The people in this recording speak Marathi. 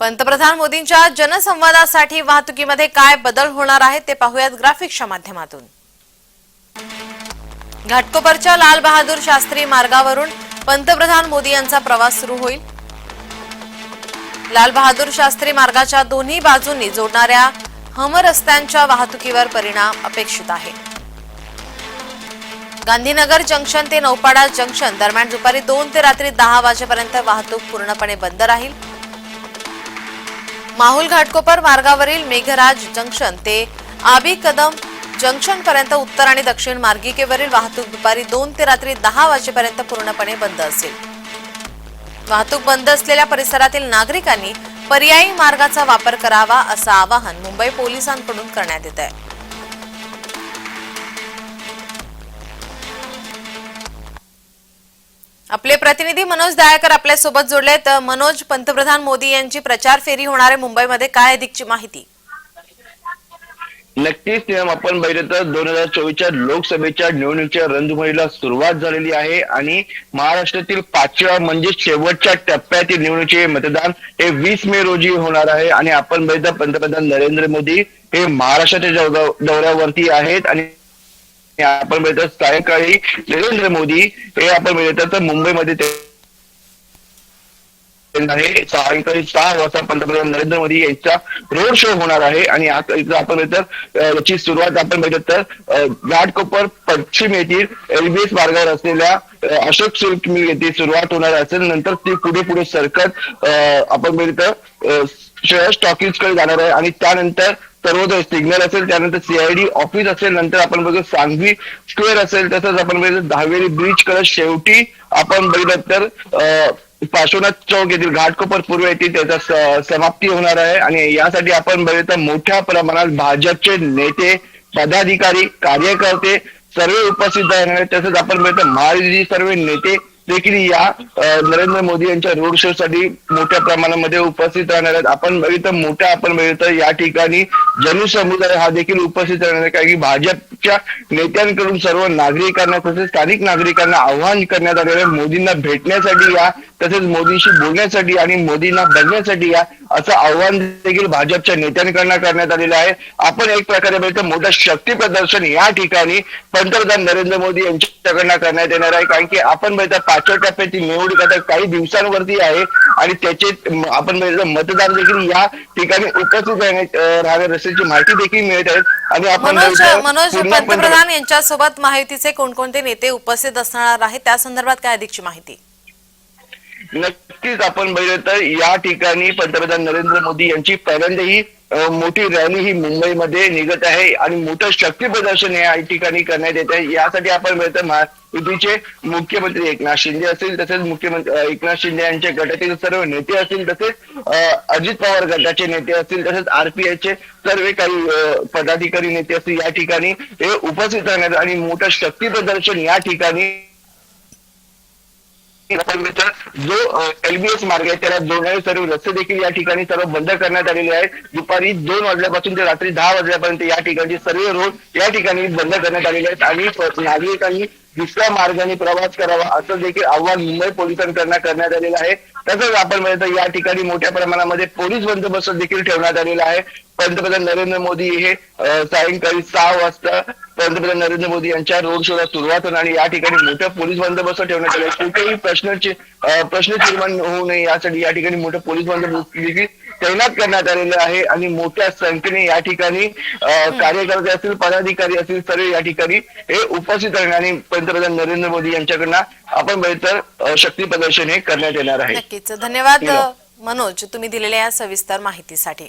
पंतप्रधान मोदींच्या जनसंवादासाठी वाहतुकीमध्ये काय बदल होणार आहे ते पाहूयात ग्राफिक्सच्या माध्यमातून. घाटकोपरच्या लाल बहादूर शास्त्री मार्गावरून पंतप्रधान मोदी यांचा प्रवास सुरू होईल. लाल बहादूर शास्त्री मार्गाच्या दोन्ही बाजूंनी जोडणाऱ्या हम रस्त्यांच्या वाहतुकीवर परिणाम अपेक्षित आहे. गांधीनगर जंक्शन ते नौपाडा जंक्शन दरम्यान दुपारी दोन ते रात्री दहा वाजेपर्यंत वाहतूक पूर्णपणे बंद राहील. माहुल घाटकोपर मार्गावरील मेघराज जंक्शन ते आबी कदम जंक्शन पर्यंत उत्तर आणि दक्षिण मार्गिकेवरील वाहतूक दुपारी दोन ते रात्री दहा वाजेपर्यंत पूर्णपणे बंद असेल. वाहतूक बंद असलेल्या परिसरातील नागरिकांनी पर्यायी मार्गाचा वापर करावा असं आवाहन मुंबई पोलिसांकडून करण्यात येत आहे आपले प्रतिनिधी मनोज दायकर आपल्यासोबत जोडलेत मनोज पंतप्रधान मोदी यांची प्रचार फेरी होणार आहे मुंबईमध्ये. काय अधिकची माहिती? नक्कीच नियम आपण बघितलं तर दोन हजार चोवीसच्या लोकसभेच्या निवडणुकीच्या रणधुमाळीला सुरुवात झालेली आहे आणि महाराष्ट्रातील पाचव्या म्हणजे शेवटच्या टप्प्यातील निवडणुकीचे मतदान हे वीस मे रोजी होणार आहे. आणि आपण बघितलं पंतप्रधान नरेंद्र मोदी हे महाराष्ट्राच्या दौऱ्यावरती आहेत आणि आपण मिळतात सायंकाळी नरेंद्र मोदी हे आपण मिळतात तर मुंबईमध्ये ते आहे. सायंकाळी सहा वाजता पंतप्रधान नरेंद्र मोदी यांचा रोड शो होणार आहे. आणि आपण याची सुरुवात आपण बघत तर घाटकोपर पश्चिम येथील एलबीएस मार्गावर असलेल्या अशोक सिल्क मिल येथे सुरुवात होणार असेल. नंतर ती पुढे पुढे सरकत आपण बघितलं स्टॉकीजकडे जाणार आहे. आणि त्यानंतर सर्वोदय सिग्नल असेल त्यानंतर सीआयडी ऑफिस असेल नंतर आपण बघू सांगवी स्क्वेअर असेल तसंच आपण बघितलं दहावेरी ब्रिजकडे शेवटी आपण बघितलं तर पार्श्वनाथ चौक येथील घाटकोपर पूर्व येथील त्याचा समाप्ती होणार आहे. आणि यासाठी आपण बघितलं मोठ्या प्रमाणात भाजपचे नेते पदाधिकारी कार्यकर्ते सर्व उपस्थित राहणार आहेत तसंच आपण बघितलं महायुतीचे सर्व नेते देखील या नरेंद्र मोदी यांच्या रोड शो साठी मोठ्या प्रमाणामध्ये उपस्थित राहणार आहेत. आपण बघितलं मोठ्या आपण बघितलं या ठिकाणी जनसमुदाय हा देखील उपस्थित राहणार आहे. कारण की भाजपच्या नेत्यांकडून सर्व नागरिकांना तसेच स्थानिक नागरिकांना आवाहन करण्यात आलेलं आहे. मोदींना भेटण्यासाठी या तसेच मोदींशी बोलण्यासाठी आणि मोदींना बघण्यासाठी या असं आव्हान देखील भाजपच्या नेत्यांकडनं करण्यात आलेलं आहे. आपण एक प्रकारे बघितलं मोठं शक्ती प्रदर्शन या ठिकाणी पंतप्रधान नरेंद्र मोदी यांच्याकडनं करण्यात येणार आहे. कारण की आपण बघितलं पाचव्या टप्प्याची निवडणूक आता काही दिवसांवरती आहे आणि त्याचे आपण बघितलं मतदार देखील या ठिकाणी उपस्थित राहण्यात- राहणार असल्याची माहिती देखील मिळत आहे आणि आपण मनोज पंतप्रधान- यांच्यासोबत महायुतीचे कोणकोणते नेते उपस्थित असणार आहेत? त्या संदर्भात काय अधिकची माहिती? नक्कीच आपण बघितलं तर या ठिकाणी पंतप्रधान नरेंद्र मोदी यांची पहिल्यांदाही मोठी रॅली ही मुंबईमध्ये निघत आहे आणि मोठं शक्ती प्रदर्शन या ठिकाणी करण्यात येत आहे. यासाठी आपण मिळतो महायुतीचे मुख्यमंत्री एकनाथ शिंदे असतील तसेच मुख्यमंत्री एकनाथ शिंदे यांच्या गटातील सर्व नेते असतील तसेच अजित पवार गटाचे नेते असतील तसेच आरपीआयचे सर्व काही पदाधिकारी नेते असतील या ठिकाणी हे उपस्थित राहणार आणि मोठं शक्ती प्रदर्शन या ठिकाणी जो एलबीएस मार्ग आहे त्याला जोडणारे सर्व रस्ते देखील या ठिकाणी सर्व बंद करण्यात आलेले आहेत. दुपारी दोन वाजल्यापासून ते रात्री दहा वाजल्यापर्यंत या ठिकाणी सर्व रोड या ठिकाणी बंद करण्यात आलेले आहेत. आणि नागरिकांनी दुसऱ्या मार्गाने प्रवास करावा असं देखील आव्हान मुंबई पोलिसांकडनं करण्यात आलेलं आहे. तसंच आपण म्हणतो या ठिकाणी मोठ्या प्रमाणामध्ये पोलीस बंदोबस्त देखील ठेवण्यात आलेला आहे. पंतप्रधान नरेंद्र मोदी हे सायंकाळी सहा वाजता पंतप्रधान नरेंद्र मोदी यांच्या रोड शोला सुरुवात होणार आणि या ठिकाणी मोठा पोलीस बंदोबस्त ठेवण्यात आला कुठेही प्रश्नाचे प्रश्न निर्माण होऊ नये यासाठी या ठिकाणी मोठं पोलीस बंदोबस्त देखील तैनात करण्यात आलेलं आहे आणि मोठ्या संख्येने या ठिकाणी कार्यकर्ते असतील पदाधिकारी असतील सर्व या ठिकाणी हे उपस्थित राहणार आणि पंतप्रधान नरेंद्र मोदी यांच्याकडनं आपण अ, शक्ती प्रदर्शन हे करण्यात येणार आहे. नक्कीच. धन्यवाद. मनोज तुम्ही दिलेल्या या सविस्तर माहितीसाठी.